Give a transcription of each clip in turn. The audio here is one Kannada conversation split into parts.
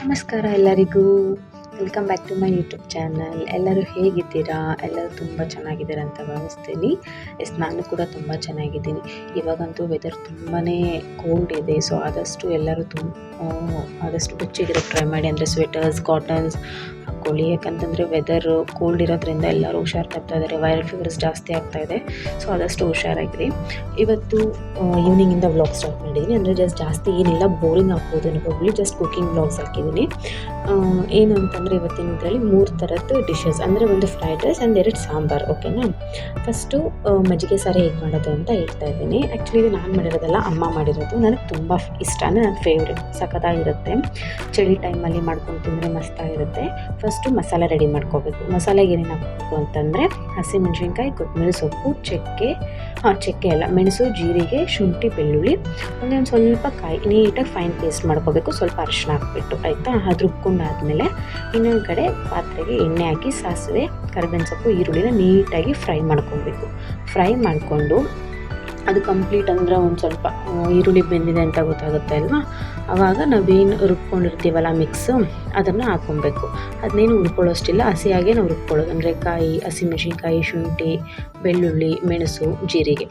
ನಮಸ್ಕಾರ ಎಲ್ಲರಿಗೂ. Welcome back to my YouTube channel ಎಲ್ಲರೂ ಹೇಗಿದ್ದೀರಾ? ಎಲ್ಲರೂ ತುಂಬ ಚೆನ್ನಾಗಿದ್ದೀರಾ ಅಂತ ಭಾವಿಸ್ತೀನಿ. ಎಸ್ ನಾನು ಕೂಡ ತುಂಬ ಚೆನ್ನಾಗಿದ್ದೀನಿ. ಇವಾಗಂತೂ ವೆದರ್ ತುಂಬಾ ಕೋಲ್ಡ್ ಇದೆ. ಸೊ ಆದಷ್ಟು ಎಲ್ಲರೂ ತುಂಬ, ಆದಷ್ಟು ಬೆಚ್ಚಗಿರೋಕ್ಕೆ ಟ್ರೈ ಮಾಡಿ. ಅಂದರೆ ಸ್ವೆಟರ್ಸ್ ಕಾಟನ್ಸ್ ಹಾಕ್ಕೊಳ್ಳಿ ಯಾಕಂತಂದರೆ ವೆದರ್ ಕೋಲ್ಡ್ ಇರೋದ್ರಿಂದ ಎಲ್ಲರೂ ಹುಷಾರು ತಪ್ತಾ ಇದ್ದಾರೆ. ವೈರಲ್ ಫೀವರ್ಸ್ ಜಾಸ್ತಿ ಆಗ್ತಾ ಇದೆ. ಸೊ ಆದಷ್ಟು ಹುಷಾರಾಗಿರಿ. ಇವತ್ತು ಈವ್ನಿಂಗಿಂದ ವ್ಲಾಗ್ ಸ್ಟಾರ್ಟ್ ಮಾಡಿದ್ದೀನಿ ಅಂದರೆ ಜಸ್ಟ್ ಜಾಸ್ತಿ ಏನಿಲ್ಲ ಬೋರಿಂಗ್ ಆಗ್ಬೋದು ಅನ್ಕೋಬಿಡಿ ಜಸ್ಟ್ ಕುಕಿಂಗ್ ವ್ಲಾಗ್ಸ್ ಹಾಕಿದ್ದೀನಿ ಏನಂತಂದರೆ ಇವತ್ತಿನ ಇದರಲ್ಲಿ ಮೂರು ಥರದ್ದು ಡಿಶಸ್ ಅಂದರೆ ಒಂದು ಫ್ರೈಡ್ ರೈಸ್ ಆ್ಯಂಡ್ ಎರಡು ಸಾಂಬಾರ್ ಓಕೆನಾ ಫಸ್ಟು ಮಜ್ಜಿಗೆ ಸಾರು ಹೇಗೆ ಮಾಡೋದು ಅಂತ ಹೇಳ್ತಾ ಇದ್ದೀನಿ. ಆ್ಯಕ್ಚುಲಿ ಇದು ನಾನು ಮಾಡಿರೋದಲ್ಲ, ಅಮ್ಮ ಮಾಡಿರೋದು. ನನಗೆ ತುಂಬ ಇಷ್ಟ ಅಂದರೆ ನನ್ನ ಫೇವ್ರೆಟ್ ಸಖತ್ತಾಗಿರುತ್ತೆ. ಚಳಿ ಟೈಮಲ್ಲಿ ಮಾಡ್ಕೊಂಡು ತಿಂದರೆ ಮಸ್ತಾಗಿರುತ್ತೆ. ಫಸ್ಟು ಮಸಾಲೆ ರೆಡಿ ಮಾಡ್ಕೋಬೇಕು. ಮಸಾಲೆಗೆ ಏನೇನು ಹಾಕಬೇಕು ಅಂತಂದರೆ ಹಸಿಮೆಣಸಿನ್ಕಾಯಿ ಕೊತ್ತಂಬರಿ ಸೊಪ್ಪು, ಚಕ್ಕೆ, ಹಾಂ, ಚಕ್ಕೆ ಅಲ್ಲ, ಮೆಣಸು, ಜೀರಿಗೆ, ಶುಂಠಿ, ಬೆಳ್ಳುಳ್ಳಿ, ಒಂದೊಂದು ಒಂದು ಸ್ವಲ್ಪ ಕಾಯಿ, ನೀಟಾಗಿ ಫೈನ್ ಪೇಸ್ಟ್ ಮಾಡ್ಕೋಬೇಕು. ಸ್ವಲ್ಪ ಅರಿಶಿನ ಹಾಕ್ಬಿಟ್ಟು, ಆಯಿತಾ? ಅದು ರುಬ್ಕೊಂಡಾದ್ಮೇಲೆ ಇನ್ನೊಂದು ಕಡೆ ಪಾತ್ರೆಗೆ ಎಣ್ಣೆ ಹಾಕಿ, ಸಾಸಿವೆ, ಕರಿಬೇವಿನ ಸೊಪ್ಪು, ಈರುಳ್ಳಿನ ನೀಟಾಗಿ ಫ್ರೈ ಮಾಡ್ಕೊಬೇಕು. ಫ್ರೈ ಮಾಡಿಕೊಂಡು ಅದು ಕಂಪ್ಲೀಟ್ ಅಂದರೆ ಒಂದು ಸ್ವಲ್ಪ ಈರುಳ್ಳಿ ಬೆಂದಿದೆ ಅಂತ ಗೊತ್ತಾಗುತ್ತೆ ಅಲ್ವಾ? ಆವಾಗ ನಾವೇನು ರುಬ್ಕೊಂಡಿರ್ತೀವಲ್ಲ ಮಿಕ್ಸು ಅದನ್ನು ಹಾಕ್ಕೊಬೇಕು. ಅದನ್ನೇನು ಹುರ್ಕೊಳ್ಳೋಷ್ಟಿಲ್ಲ, ಹಸಿಯಾಗೆ ನಾವು ರುಬ್ಕೊಳ್ಳೋದು ಅಂದರೆ ಕಾಯಿ, ಹಸಿಮೆಣಸಿನ್ಕಾಯಿ, ಶುಂಠಿ, ಬೆಳ್ಳುಳ್ಳಿ, ಮೆಣಸು, ಜೀರಿಗೆ,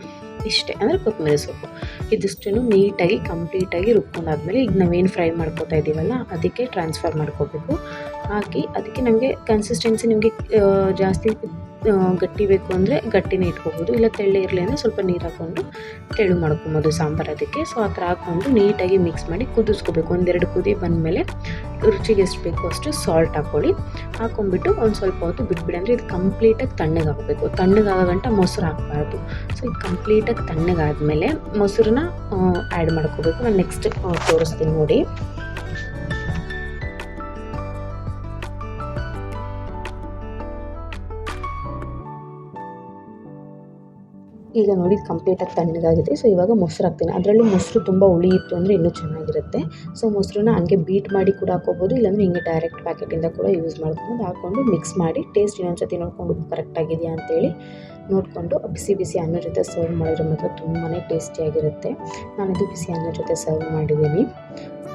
ಇಷ್ಟೇ. ಅಂದರೆ ಕೊತ್ತಂಬರಿ ಸೊಪ್ಪು. ಇದಿಷ್ಟನ್ನು ನೀಟಾಗಿ ಕಂಪ್ಲೀಟಾಗಿ ರುಬ್ಕೊಂಡಾದ್ಮೇಲೆ ಈಗ ನಾವೇನು ಫ್ರೈ ಮಾಡ್ಕೊತಾ ಇದ್ದೀವಲ್ಲ, ಅದಕ್ಕೆ ಟ್ರಾನ್ಸ್ಫರ್ ಮಾಡ್ಕೋಬೇಕು. ಹಾಕಿ, ಅದಕ್ಕೆ ನಮಗೆ ಕನ್ಸಿಸ್ಟೆನ್ಸಿ ನಿಮಗೆ ಜಾಸ್ತಿ ಗಟ್ಟಿ ಬೇಕು ಅಂದರೆ ಗಟ್ಟಿನೇ ಇಟ್ಕೋಬೋದು. ಇಲ್ಲ ತೆಳ್ಳೆ ಇರಲಿ ಅಂದರೆ ಸ್ವಲ್ಪ ನೀರು ಹಾಕ್ಕೊಂಡು ತೆಳು ಮಾಡ್ಕೊಬೋದು ಸಾಂಬಾರು ಅದಕ್ಕೆ. ಸೊ ಆ ಥರ ಹಾಕ್ಕೊಂಡು ನೀಟಾಗಿ ಮಿಕ್ಸ್ ಮಾಡಿ ಕುದಿಸ್ಕೋಬೇಕು. ಒಂದೆರಡು ಕುದಿ ಬಂದಮೇಲೆ ರುಚಿಗೆ ಎಷ್ಟು ಬೇಕು ಅಷ್ಟು ಸಾಲ್ಟ್ ಹಾಕ್ಕೊಳ್ಳಿ ಹಾಕ್ಕೊಂಡ್ಬಿಟ್ಟು ಒಂದು ಸ್ವಲ್ಪ ಹೊತ್ತು ಬಿಟ್ಬಿಡಿ. ಅಂದರೆ ಇದು ಕಂಪ್ಲೀಟಾಗಿ ತಣ್ಣಗಾಗಬೇಕು. ತಣ್ಣಗಾಗೋ ಗಂಟ ಮೊಸರು ಹಾಕಬಾರ್ದು. ಸೊ ಇದು ಕಂಪ್ಲೀಟಾಗಿ ತಣ್ಣಗಾದ್ಮೇಲೆ ಮೊಸರನ್ನ ಆ್ಯಡ್ ಮಾಡ್ಕೋಬೇಕು. ನಾನು ನೆಕ್ಸ್ಟ್ ತೋರಿಸ್ತೀನಿ ನೋಡಿ. ಈಗ ನೋಡಿ ಕಂಪ್ಲೀಟಾಗಿ ತಣ್ಣಗಾಗಿದೆ. ಸೊ ಇವಾಗ ಮೊಸರು ಹಾಕ್ತೀನಿ. ಅದರಲ್ಲೂ ಮೊಸರು ತುಂಬ ಇತ್ತು ಅಂದರೆ ಇನ್ನೂ ಚೆನ್ನಾಗಿರುತ್ತೆ. ಸೊ ಮೊಸರನ್ನ ಹಂಗೆ ಬೀಟ್ ಮಾಡಿ ಕೂಡ ಹಾಕೋಬೋದು ಇಲ್ಲಾಂದರೆ ಹಿಂಗೆ ಡೈರೆಕ್ಟ್ ಪ್ಯಾಕೆಟಿಂದ ಕೂಡ ಯೂಸ್ ಮಾಡ್ಕೊಂಡು ಹಾಕ್ಕೊಂಡು ಮಿಕ್ಸ್ ಮಾಡಿ ಟೇಸ್ಟ್ ಇನ್ನೊಂದು ಸತಿ ನೋಡ್ಕೊಂಡು ಕರೆಕ್ಟಾಗಿದೆಯಾ ಅಂತೇಳಿ ನೋಡಿಕೊಂಡು ಬಿಸಿ ಬಿಸಿ ಅನ್ನ ಜೊತೆ ಸರ್ವ್ ಮಾಡಿದ್ರೆ ಮಾತ್ರ ತುಂಬಾ ಟೇಸ್ಟಿಯಾಗಿರುತ್ತೆ ನಾನಿದು ಬಿಸಿ ಅನ್ನ ಜೊತೆ ಸರ್ವ್ ಮಾಡಿದ್ದೀನಿ.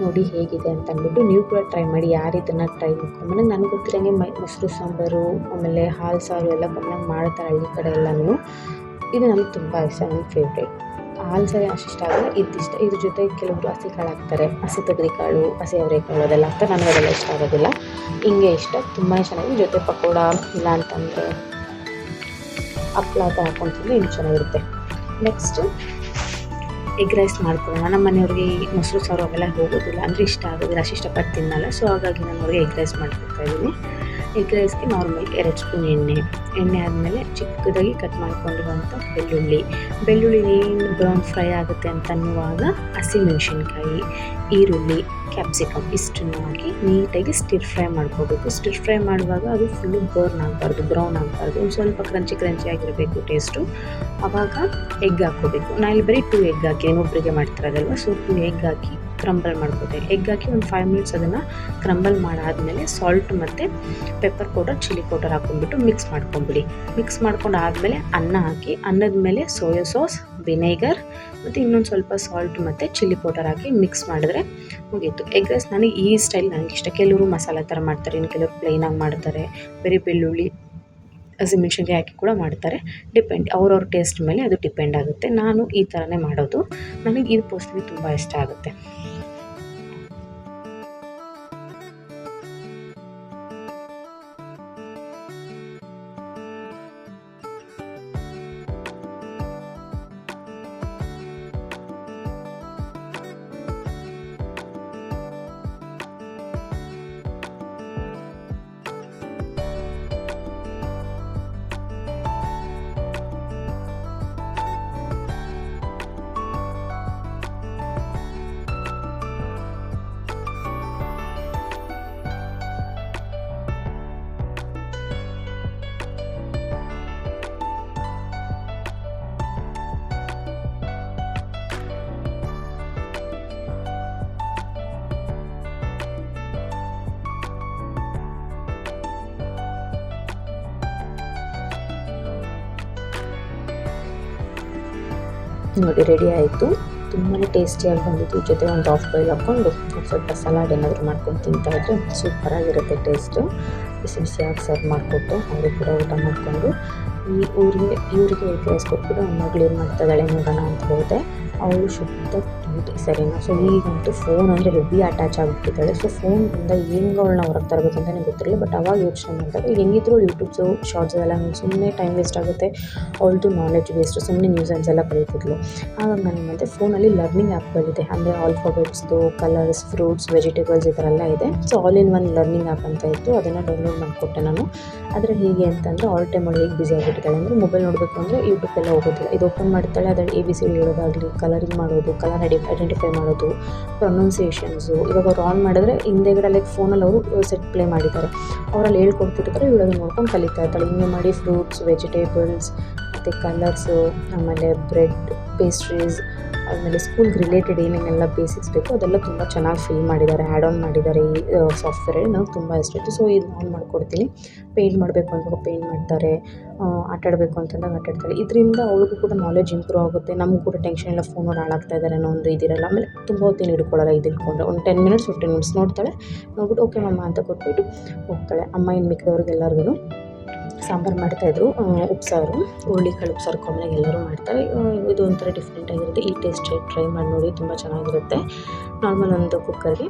ನೋಡಿ ಹೇಗಿದೆ ಅಂತ ಅಂದ್ಬಿಟ್ಟು ನೀವು ಕೂಡ ಟ್ರೈ ಮಾಡಿ. ಯಾರು ಇದನ್ನು ಟ್ರೈ ಮಾಡ್ಕೊಂಡು ನನಗೆ ಗೊತ್ತಿರೋಂಗೆ ಮೈ, ಮೊಸರು, ಸಾಂಬಾರು, ಆಮೇಲೆ ಹಾಲು, ಸಾರು ಎಲ್ಲ ಕಮ್ಮಿ ಮಾಡ್ತಾರೆ ಹಳ್ಳಿ ಕಡೆ ಎಲ್ಲನೂ. ಇದು ನನಗೆ ತುಂಬ ಇಷ್ಟ ನನ್ನ ಫೇವ್ರೇಟ್ ಹಾಲು ಸಾರಿ ಅಷ್ಟು ಇಷ್ಟ ಆಗಲ್ಲ ಇದಿಷ್ಟ ಇದ್ರ ಜೊತೆ ಕೆಲವರು ಹಸಿ ಕಾಳು ಹಾಕ್ತಾರೆ. ಹಸಿ ತೊಗರಿಕಾಳು ಹಸಿ ಅವರೆಕಾಳು ಅದೆಲ್ಲ ಹಾಕ್ತಾರೆ. ನನಗೆ ಅದೆಲ್ಲ ಇಷ್ಟ ಆಗೋದಿಲ್ಲ. ಹಿಂಗೆ ಇಷ್ಟ. ತುಂಬಾ ಚೆನ್ನಾಗಿ ಜೊತೆ ಪಕೋಡ, ಇಲ್ಲ ಅಂತಂದರೆ ಹಪ್ಪಳ ಅಂತ ಹಾಕೊಂಡು ಇನ್ನೂ ಚೆನ್ನಾಗಿರುತ್ತೆ. ನೆಕ್ಸ್ಟು ಎಗ್ ರೈಸ್ ಮಾಡ್ಕೊಳ್ಳೋಣ. ನಮ್ಮ ಮನೆಯವ್ರಿಗೆ ಮೊಸರು, ಸಾರು ಅವೆಲ್ಲ ಹೋಗೋದಿಲ್ಲ. ಅಂದರೆ ಇಷ್ಟ ಆಗೋದಿಲ್ಲ. ಅಷ್ಟು ಇಷ್ಟಪಟ್ಟು ತಿನ್ನಲ್ಲ. ಸೊ ಹಾಗಾಗಿ ನಾನು ಅವ್ರಿಗೆ ಎಗ್ ರೈಸ್ ಮಾಡ್ಕೊಡ್ತಾ ಇದ್ದೀನಿ. ಎಗ್ ನಾರ್ಮಲ್ ಎರಡು ಸ್ಪೂನ್ ಎಣ್ಣೆ. ಎಣ್ಣೆ ಆದಮೇಲೆ ಚಿಕ್ಕದಾಗಿ ಕಟ್ ಮಾಡ್ಕೊಂಡಿರುವಂಥ ಬೆಳ್ಳುಳ್ಳಿ. ಬೆಳ್ಳುಳ್ಳಿ ಏನು ಬ್ರೌನ್ ಫ್ರೈ ಆಗುತ್ತೆ ಅಂತ ಅನ್ನುವಾಗ ಹಸಿಮೆಣಸಿನ್ಕಾಯಿ, ಈರುಳ್ಳಿ ಕ್ಯಾಪ್ಸಿಕಮ್ ಇಷ್ಟನ್ನು ಹಾಕಿ ನೀಟಾಗಿ ಸ್ಟಿರ್ ಫ್ರೈ ಮಾಡ್ಕೋಬೇಕು. ಸ್ಟಿರ್ ಫ್ರೈ ಮಾಡುವಾಗ ಅದು ಫುಲ್ಲು ಬರ್ನ್ ಆಗಬಾರ್ದು ಬ್ರೌನ್ ಆಗಬಾರ್ದು. ಒಂದು ಸ್ವಲ್ಪ ಕ್ರಂಚಿ ಕ್ರಂಚಿ ಆಗಿರಬೇಕು ಟೇಸ್ಟು ಆವಾಗ ಎಗ್ ಹಾಕ್ಕೋಬೇಕು. ನಾನು ಇಲ್ಲಿ ಬರೀ ಟೂ ಎಗ್ ಹಾಕಿ ಇನ್ನೊಬ್ಬರಿಗೆ ಮಾಡ್ತಿರೋದಲ್ವ? ಸೊ ಟೂ ಎಗ್ ಹಾಕಿ ಕ್ರಂಬಲ್ ಮಾಡ್ಕೋತೆ. ಎಗ್ ಹಾಕಿ ಒಂದು ಫೈವ್ ಮಿನಿಟ್ಸ್ ಅದನ್ನು ಕ್ರಂಬಲ್ ಮಾಡಾದಮೇಲೆ ಸಾಲ್ಟ್ ಮತ್ತು ಪೆಪ್ಪರ್ ಪೌಡರ್ ಚಿಲ್ಲಿ ಪೌಡರ್ ಹಾಕ್ಕೊಂಡ್ಬಿಟ್ಟು ಮಿಕ್ಸ್ ಮಾಡ್ಕೊಂಬಿಡಿ ಮಿಕ್ಸ್ ಮಾಡ್ಕೊಂಡು ಆದಮೇಲೆ ಅನ್ನ ಹಾಕಿ, ಅನ್ನದ ಮೇಲೆ ಸೋಯಾ ಸಾಸ್ ವಿನೇಗರ್ ಮತ್ತು ಇನ್ನೊಂದು ಸ್ವಲ್ಪ ಸಾಲ್ಟ್ ಮತ್ತು ಚಿಲ್ಲಿ ಪೌಡರ್ ಹಾಕಿ ಮಿಕ್ಸ್ ಮಾಡಿದ್ರೆ ಮುಗೀತು. ಎಗ್ ರೈಸ್ ನನಗೆ ಈ ಸ್ಟೈಲ್ ನನಗೆ ಇಷ್ಟ. ಕೆಲವರು ಮಸಾಲೆ ಥರ ಮಾಡ್ತಾರೆ, ಇನ್ನು ಕೆಲವರು ಪ್ಲೈನಾಗಿ ಮಾಡ್ತಾರೆ. ಬರೀ ಬೆಳ್ಳುಳ್ಳಿ ಹಸಿಮೆಣ್ಸಿನ್ಕಾಯಿ ಹಾಕಿ ಕೂಡ ಮಾಡ್ತಾರೆ. ಡಿಪೆಂಡ್ ಅವ್ರವ್ರ ಟೇಸ್ಟ್ ಮೇಲೆ ಅದು ಡಿಪೆಂಡ್ ಆಗುತ್ತೆ. ನಾನು ಈ ಥರನೇ ಮಾಡೋದು. ನನಗೆ ಇದು ಪರ್ಸ್ನಲಿ ತುಂಬ ಇಷ್ಟ ಆಗುತ್ತೆ. ನೋಡಿ ರೆಡಿ ಆಯಿತು. ತುಂಬಾ ಟೇಸ್ಟಿಯಾಗಿ ಬಂದಿತ್ತು. ಜೊತೆ ಒಂದು ಆಫ್ ಬಾಯ್ಲ್ ಹಾಕ್ಕೊಂಡು ಸ್ವಲ್ಪ ಸಲಾಡ್ ಏನಾದರೂ ಮಾಡ್ಕೊಂಡು ತಿಂತಾ ಇದ್ದರೆ ಸೂಪರಾಗಿರುತ್ತೆ ಟೇಸ್ಟು ಬಿಸಿ ಬಿಸಿಯಾಗಿ ಸರ್ವ್ ಮಾಡಿಕೊಟ್ಟು, ಅವರು ಕೂಡ ಊಟ ಮಾಡಿಕೊಂಡು. ಈ ಊರಿಗೆ, ಇವರಿಗೆ ಕೊಟ್ಬಿಟ್ಟು ಮಗಳು ಏನು ಮಾಡ್ತಾಳೆ ನೋಡೋಣ ಅಂತ ಹೋದೆ. ಅವಳು ಶುದ್ಧ ಕ್ಯೂಟಿ ಸರಿನಾ ಸೊ ಈಗಂತೂ ಫೋನ್ ಅಂದರೆ ಹೆವಿ ಅಟ್ಯಾಚ್ ಆಗಿಬಿಟ್ಟಿದ್ದಾಳೆ. ಸೊ ಫೋನಿಂದ ಅವಳನ್ನ ಹೊರಗೆ ತರಬೇಕು ಅಂತಲೇ ಗೊತ್ತಿರಲಿಲ್ಲ ಬಟ್ ಅವಾಗ ಯೋಚನೆ ಮಾಡಿದಾಗ ಹೆಂಗಿದ್ರು ಯೂಟ್ಯೂಬ್ಸು ಶಾರ್ಟ್ಸ್ ಎಲ್ಲ ಸುಮ್ಮನೆ ಟೈಮ್ ವೇಸ್ಟ್ ಆಗುತ್ತೆ. ಅವಳದು ನಾಲೆಜ್ ವೇಸ್ಟ್ ಸುಮ್ಮನೆ ನ್ಯೂಸ್ ಆ್ಯಂಡ್ಸ್ ಎಲ್ಲ ಕಲಿತಿದ್ಲು. ಹಾಗಾಗಿ ನನಗೆ ಮತ್ತೆ ಫೋನಲ್ಲಿ ಲರ್ನಿಂಗ್ ಆ್ಯಪ್ಗಳಿದೆ ಅಂದರೆ ಆಲ್ಫಾಬೆಟ್ಸ್ದು ಕಲರ್ಸ್ ಫ್ರೂಟ್ಸ್ ವೆಜಿಟೇಬಲ್ಸ್ ಈ ಥರ ಎಲ್ಲ ಇದೆ. So all in one learning app ಅಂತ ಇತ್ತು. ಅದನ್ನು ಡೌನ್ಲೋಡ್ ಮಾಡಿಕೊಟ್ಟೆ ನಾನು. ಆದರೆ ಹೇಗೆ ಅಂತಂದರೆ ಆಲ್ ಟೈಮಲ್ಲಿ ಹೇಗೆ ಬ್ಯುಸಿ ಆಗಿಬಿಟ್ಟಿದ್ದಾಳೆ ಅಂದರೆ ಮೊಬೈಲ್ ನೋಡಬೇಕು ಅಂದರೆ ಯೂಟ್ಯೂಬೆಲ್ಲ ಹೋಗೋದಿಲ್ಲ. ಇದು ಓಪನ್ ಮಾಡ್ತಾಳೆ, ಅದರಲ್ಲಿ ಎ ಬಿ ಸಿ ಡಿ ಹೇಳೋದಾಗಲಿ ಕಲರಿಂಗ್ ಮಾಡೋದು ಕಲರ್ ಐಡೆಂಟಿಫೈ ಮಾಡೋದು ಪ್ರೊನೌನ್ಸಿಯೇಷನ್ಸು ಇವಾಗ ಅವ್ರು ಆನ್ ಮಾಡಿದ್ರೆ ಹಿಂದೆಗಡೆ ಲೈಕ್ ಫೋನಲ್ಲಿ ಅವರು ಸೆಟ್ ಪ್ಲೇ ಮಾಡಿದ್ದಾರೆ. ಅವರಲ್ಲಿ ಹೇಳ್ಕೊಡ್ತಿರ್ತಾರೆ, ಇವಳು ಅದನ್ನ ನೋಡ್ಕೊಂಡು ಕಲಿತಾ ಇರ್ತಾಳೆ. ಹಿಂಗೆ ಮಾಡಿ ಫ್ರೂಟ್ಸ್ ವೆಜಿಟೇಬಲ್ಸ್ ಮತ್ತು ಕಲರ್ಸು ಆಮೇಲೆ ಬ್ರೆಡ್ ಪೇಸ್ಟ್ರೀಸ್ ಆಮೇಲೆ ಸ್ಕೂಲ್ಗೆ ರಿಲೇಟೆಡ್ ಏನೇನೆಲ್ಲ ಬೇಸಿಕ್ಸ್ ಬೇಕು ಅದೆಲ್ಲ ತುಂಬ ಚೆನ್ನಾಗಿ ಫಿಲ್ ಮಾಡಿದ್ದಾರೆ ಆ್ಯಡ್ ಆನ್ ಮಾಡಿದ್ದಾರೆ ಈ ಸಾಫ್ಟ್ವೇರಲ್ಲಿ ನಂಗೆ ತುಂಬ ಇಷ್ಟ ಆಯಿತು. ಸೊ ಇದು ನಾನು ಮಾಡ್ಕೊಡ್ತೀನಿ. ಪೇಂಟ್ ಮಾಡಬೇಕು ಅಂತ ಪೇಂಟ್ ಮಾಡ್ತಾರೆ. ಆಟಾಡಬೇಕು ಅಂತಂದಾಗ ಆಟ ಆಡ್ತಾಳೆ ಇದರಿಂದ ಅವ್ರಿಗೂ ಕೂಡ ನಾಲೆಜ್ ಇಂಪ್ರೂವ್ ಆಗುತ್ತೆ. ನಮಗೂ ಕೂಡ ಟೆನ್ಷನ್ ಇಲ್ಲ ಫೋನ್ ನೋಡಿ ಹಾಳಾಗ್ತಾ ಇದ್ದಾರೆ ಅನ್ನೋ ಒಂದು ಇದಿರಲ್ಲ ಆಮೇಲೆ ತುಂಬ ಹೊತ್ತಿನ ಹಿಡ್ಕೊಳ್ಳಲ್ಲ ಇದು ಇಟ್ಕೊಂಡ್ರೆ ಒಂದು ಟೆನ್ ಮಿನಿಟ್ಸ್ ಫಿಫ್ಟೀನ್ ಮಿನಿಟ್ಸ್ ನೋಡ್ತಾಳೆ. ನೋಡ್ಬಿಟ್ಟು ಓಕೆ ಮಮ್ಮ, ಅಂತ ಕೊಟ್ಬಿಟ್ಟು ಹೋಗ್ತಾಳೆ. ಅಮ್ಮ ಇನ್ನು ಮಿಕ್ಕಿದವ್ರಿಗೆಲ್ಲರಿಗೂ ಸಾಂಬಾರು ಮಾಡ್ತಾಯಿದ್ರು ಉಪ್ಸಾರು ಹುರುಳಿಕಾಳು ಉಪ್ಸಾರು ಕಾಮನಾಗಿ ಎಲ್ಲರೂ ಮಾಡ್ತಾರೆ. ಇದು ಒಂಥರ ಡಿಫ್ರೆಂಟ್ ಆಗಿರುತ್ತೆ. ಈ ಟೇಸ್ಟ್ ಟ್ರೈ ಮಾಡಿ ನೋಡಿ, ತುಂಬ ಚೆನ್ನಾಗಿರುತ್ತೆ. ನಾರ್ಮಲ್ ಒಂದು ಕುಕ್ಕರ್ಗೆ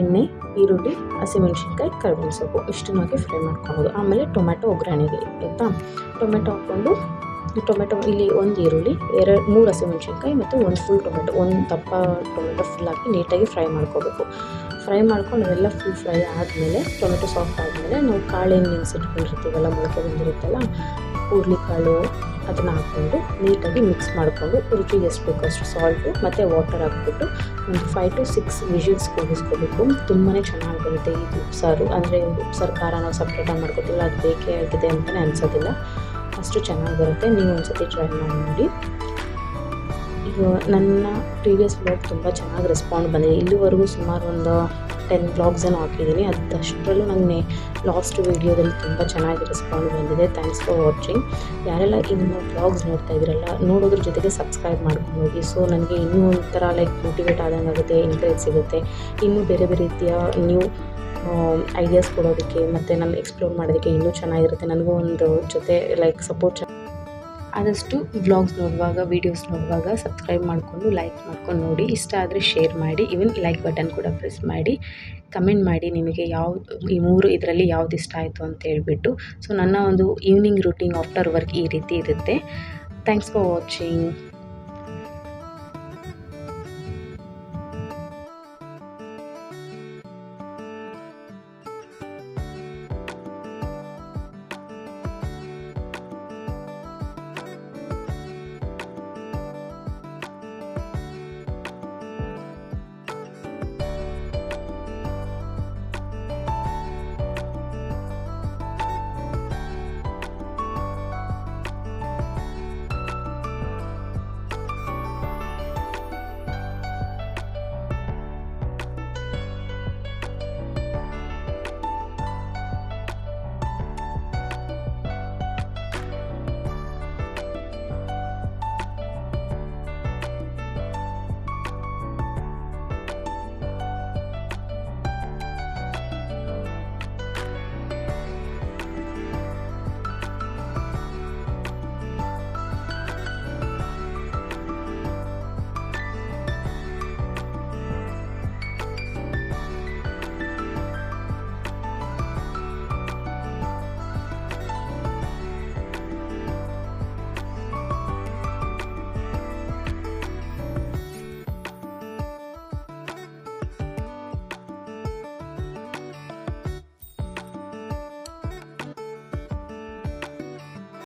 ಎಣ್ಣೆ, ಈರುಳ್ಳಿ, ಹಸಿಮೆಣ್ಸಿನ್ಕಾಯಿ, ಕರಿಬೇವಿನ ಸೊಪ್ಪು ಇಷ್ಟನ್ನು ಹಾಕಿ ಫ್ರೈ ಮಾಡ್ಕೊಬೋದು. ಆಮೇಲೆ ಟೊಮೆಟೊ ಒಗ್ಗರಣೆಗೆ ಆಯಿತಾ? ಟೊಮೆಟೊ ಹಾಕ್ಕೊಂಡು ಟೊಮೆಟೊ ಇಲ್ಲಿ ಒಂದು ಈರುಳ್ಳಿ, ಎರಡು, ಮೂರು ಹಸಿಮೆಣ್ಸಿನ್ಕಾಯಿ ಮತ್ತು ಒಂದು ಫುಲ್ ಟೊಮೆಟೊ ಒಂದು ದಪ್ಪ ಟೊಮೆಟೊ ಫುಲ್ ಹಾಕಿ ನೀಟಾಗಿ ಫ್ರೈ ಮಾಡ್ಕೋಬೇಕು. ಫ್ರೈ ಮಾಡ್ಕೊಂಡು ಅವೆಲ್ಲ ಫುಲ್ ಫ್ರೈ ಆದಮೇಲೆ ಟೊಮೆಟೊ ಸಾಫ್ಟ್ ಆದಮೇಲೆ ನಾವು ಕಾಳು ಏನು ನೆನೆಸಿಟ್ಕೊಂಡಿರ್ತೀವಲ್ಲ ಮೊಳಕೆ ಬಂದಿರುತ್ತಲ್ಲ ಹುರುಳಿಕಾಳು ಅದನ್ನ ಹಾಕ್ಕೊಂಡು ನೀಟಾಗಿ ಮಿಕ್ಸ್ ಮಾಡಿಕೊಂಡು ರುಚಿಗೆ ಎಷ್ಟು ಬೇಕೋ ಅಷ್ಟು ಸಾಲ್ಟು ಮತ್ತು ವಾಟರ್ ಹಾಕ್ಬಿಟ್ಟು ಒಂದು ಫೈವ್ ಟು ಸಿಕ್ಸ್ ವಿಷಲ್ಸ್ ಕೂಗಿಸ್ಕೋಬೇಕು ತುಂಬಾ ಚೆನ್ನಾಗಿ ಬರುತ್ತೆ ಇದು ಉಪ್ಸಾರು. ಅಂದರೆ ಉಪ್ಸಾರು ಖಾರ ನಾವು ಸಪ್ರೇಟಾಗಿ ಮಾಡ್ಕೋತೀವಲ್ಲ, ಅದು ಬೇಕೇ ಆಗಿದೆ ಅಂತಲೇ ಅನ್ಸೋದಿಲ್ಲ. ಅಷ್ಟು ಚೆನ್ನಾಗಿ ಬರುತ್ತೆ. ನೀವು ಒಂದ್ಸತಿ ಟ್ರೈ ಮಾಡಿ ನೋಡಿ. ನನ್ನ ಪ್ರೀವಿಯಸ್ ಬ್ಲಾಗ್ ತುಂಬ ಚೆನ್ನಾಗಿ ರೆಸ್ಪಾಂಡ್ ಬಂದಿದೆ. ಇಲ್ಲಿವರೆಗೂ ಸುಮಾರು ಒಂದು ಟೆನ್ ಬ್ಲಾಗ್ಸನ್ನು ಹಾಕಿದ್ದೀನಿ. ಅದಷ್ಟರಲ್ಲೂ ನನಗೆ ಲಾಸ್ಟ್ ವೀಡಿಯೋದಲ್ಲಿ ತುಂಬ ಚೆನ್ನಾಗಿ ರೆಸ್ಪಾಂಡ್ ಬಂದಿದೆ. ಥ್ಯಾಂಕ್ಸ್ ಫಾರ್ ವಾಚಿಂಗ್ ಯಾರೆಲ್ಲ ಇನ್ನು ಬ್ಲಾಗ್ಸ್ ನೋಡ್ತಾ ಇದ್ದೀರಲ್ಲ, ನೋಡೋದ್ರ ಜೊತೆಗೆ ಸಬ್ಸ್ಕ್ರೈಬ್ ಮಾಡ್ಕೊಂಡು ಹೋಗಿ. ಸೊ ನನಗೆ ಇನ್ನೂ ಒಂಥರ ಲೈಕ್ ಮೋಟಿವೇಟ್ ಆದಂಗೆ ಆಗುತ್ತೆ ಎನ್ಕರೇಜ್ ಸಿಗುತ್ತೆ. ಇನ್ನೂ ಬೇರೆ ಬೇರೆ ರೀತಿಯ ನ್ಯೂ ಐಡಿಯಾಸ್ ಕೊಡೋದಕ್ಕೆ, ಮತ್ತು ನಾನು ಎಕ್ಸ್ಪ್ಲೋರ್ ಮಾಡೋದಕ್ಕೆ ಇನ್ನೂ ಚೆನ್ನಾಗಿರುತ್ತೆ. ನನಗೂ ಒಂದು ಜೊತೆ ಲೈಕ್ ಸಪೋರ್ಟ್ ಆದಷ್ಟು ವ್ಲಾಗ್ಸ್ ನೋಡುವಾಗ ವೀಡಿಯೋಸ್ ನೋಡುವಾಗ ಸಬ್ಸ್ಕ್ರೈಬ್ ಮಾಡಿಕೊಂಡು ಲೈಕ್ ಮಾಡ್ಕೊಂಡು ನೋಡಿ. ಇಷ್ಟ ಆದರೆ ಶೇರ್ ಮಾಡಿ ಈವನ್ ಲೈಕ್ ಬಟನ್ ಕೂಡ ಪ್ರೆಸ್ ಮಾಡಿ. ಕಮೆಂಟ್ ಮಾಡಿ ನಿಮಗೆ ಯಾವ ಈ ಮೂರು ಇದರಲ್ಲಿ ಯಾವ್ದು ಇಷ್ಟ ಆಯಿತು ಅಂತ ಹೇಳ್ಬಿಟ್ಟು. ಸೊ ನನ್ನ ಒಂದು ಈವ್ನಿಂಗ್ ರುಟೀನ್ ಆಫ್ಟರ್ ವರ್ಕ್ ಈ ರೀತಿ ಇರುತ್ತೆ. Thanks for watching